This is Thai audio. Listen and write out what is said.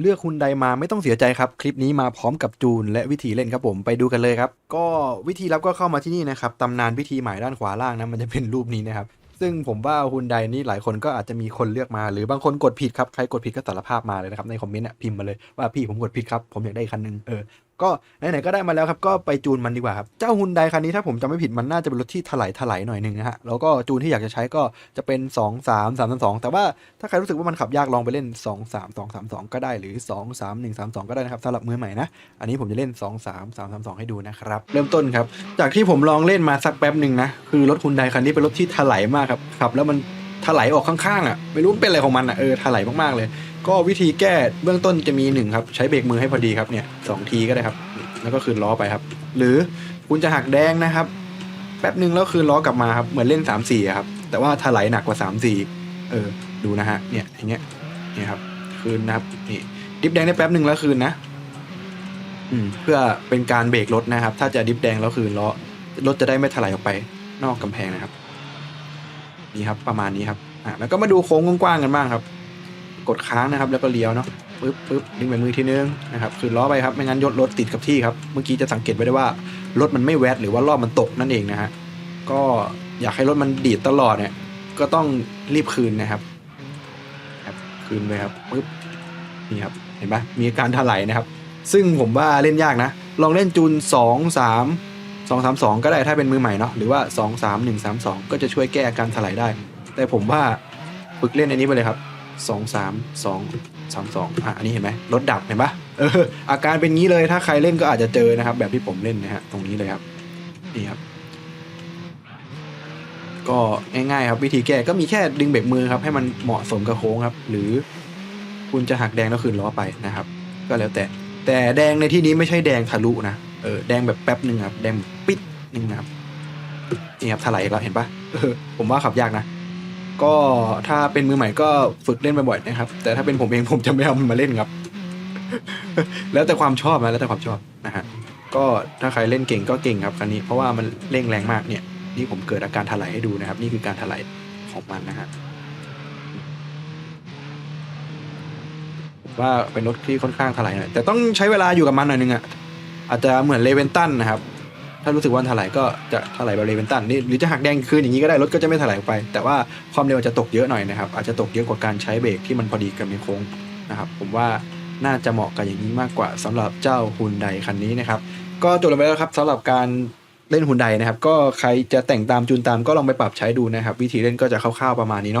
เลือกคุณใดมาไม่ต้องเสียใจครับ คลิปนี้มาพร้อมกับจูนและวิธีเล่นครับผมไปดูกันเลยครับ ก็วิธีรับก็เข้ามาที่นี่นะครับตำนานวิธีหมายด้านขวาล่างนะมันจะเป็นรูปนี้นะครับ ซึ่งผมว่าฮุนไดนี่หลายคนก็อาจจะมีคนเลือกมา หรือบางคนกดผิดครับ ใครกดผิดก็สารภาพมาเลยนะครับในคอมเมนต์อะพิมพ์มาเลยว่าพี่ผมกดผิดครับผมอยากได้คันหนึงเออ ก็ไหนๆก็ได้มาแล้วครับก็ไปจูนมันดีกว่าครับเจ้าฮุนไดคันนี้ถ้าผมจำไม่ผิดมันน่าจะเป็นรถที่ถลายถลายหน่อยหนึ่งนะฮะแล้วก็จูนที่อยากจะใช้ก็จะเป็น 2 3 3 3 2 แต่ว่าถ้าใครรู้สึกว่ามันขับยากลองไปเล่น 2 3 2 3 2 ก็ได้หรือ 2 3 1 3 2 ก็ได้นะครับสำหรับมือใหม่นะอันนี้ผมจะเล่น 2 3 3 3 2 ให้ดูนะครับเริ่มต้นครับจากที่ผมลองเล่นมาสักแป๊บหนึ่งนะคือรถคุณไดคันนี้เป็นรถที่ถลายมากครับขับแล้วมันถลายออกข้างๆอะไม่รู้เป็นอะไรของมันอะเออถลายมากๆเลย ก็วิธีแก้เบื้องต้นจะมีหนึ่งครับ ใช้เบรกมือให้พอดีครับเนี่ยสองทีก็ได้ครับ แล้วก็คืนล้อไปครับ หรือคุณจะหักแดงนะครับ แป๊บหนึ่งแล้วคืนล้อกลับมาครับ เหมือนเล่น3ามสี่ครับ แต่ว่าถลายหนักกว่า3ามสี่เออ ดูนะฮะ เนี่ย อย่างเงี้ย เนี่ยครับ คืนนะครับ นี่ ดิฟแดงได้แป๊บหนึ่งแล้วคืนนะ อืม เพื่อเป็นการเบรกรถนะครับ ถ้าจะดิฟแดงแล้วคืนล้อ รถจะได้ไม่ถลายออกไป นอกกำแพงนะครับ นี่ครับ ประมาณนี้ครับ อะ แล้วก็มาดูโค้งกว้างๆกันบ้างครับ กดค้างนะครับ แล้วก็เลี้ยวเนาะปึ๊บปึ๊บดึงไปมือทีนึงนะครับคืนล้อไปครับไม่งั้นยดรถติดกับที่ครับเมื่อกี้จะสังเกตไว้ได้ว่ารถมันไม่แวดหรือว่ารอมันตกนั่นเองนะฮะก็อยากให้รถมันดีดตลอดเนี่ยก็ต้องรีบคืนนะครับครับคืนไปครับปึ๊บนี่ครับเห็นปะมีอาการถลายนะครับ ซึ่งผมว่าเล่นยากนะ ลองเล่นจูน 2 3 2 3 2 ก็ได้ถ้าเป็นมือใหม่เนาะหรือว่า 2 3 1 3 2 ก็จะช่วยแก้อาการถลายได้ แต่ผมว่าฝึกเล่นอันนี้ไปเลยครับ 2 3 2 3 2อะอันนี้เห็นไหมรถดับเห็นปะเอออาการเป็นงี้เลยถ้าใครเล่นก็อาจจะเจอนะครับ แบบที่ผมเล่นนะฮะตรงนี้เลยครับนี่ครับ ก็ง่ายๆครับวิธีแก้ก็มีแค่ดึงเบรกมือครับ ให้มันเหมาะสมกับโค้งครับ หรือคุณจะหักแดงแล้วคืนล้อไปนะครับ ก็แล้วแต่ แต่แดงในที่นี้ไม่ใช่แดงทะลุนะเออแดงแบบแป๊บหนึ่งครับแดงปิดหนึ่งนะครับนี่ครับถลายแล้วเห็นปะผมว่าขับยากนะ ก็ถ้าเป็นมือใหม่ก็ฝึกเล่นบ่อยๆนะครับ แต่ถ้าเป็นผมเองผมจะไม่เอามันมาเล่นครับ แล้วแต่ความชอบนะแล้วแต่ความชอบนะฮะก็ถ้าใครเล่นเก่งก็เก่งครับคันนี้เพราะว่ามันเร่งแรงมากเนี่ยนี่ผมเกิดอาการถลายให้ดูนะครับ นี่คือการถลายของมันนะฮะว่าเป็นรถที่ค่อนข้างถลายหน่อยแต่ต้องใช้เวลาอยู่กับมันหน่อยนึงอะอาจจะเหมือนเลเวนตันนะครับ ถ้ารู้สึกว่าถลายก็จะถลายแบบเลเวนตันนี่หรือจะหักแดงคืนอย่างนี้ก็ได้รถก็จะไม่ถลายไป แต่ว่าความเร็วจะตกเยอะหน่อยนะครับ อาจจะตกเยอะกว่าการใช้เบรกที่มันพอดีกับในโค้งนะครับ ผมว่าน่าจะเหมาะกับอย่างนี้มากกว่าสำหรับเจ้าฮุนไดคันนี้นะครับ ก็จบลงไปแล้วครับสำหรับการเล่นฮุนไดนะครับ ก็ใครจะแต่งตามจูนตามก็ลองไปปรับใช้ดูนะครับ วิธีเล่นก็จะคร่าวๆประมาณนี้เนาะ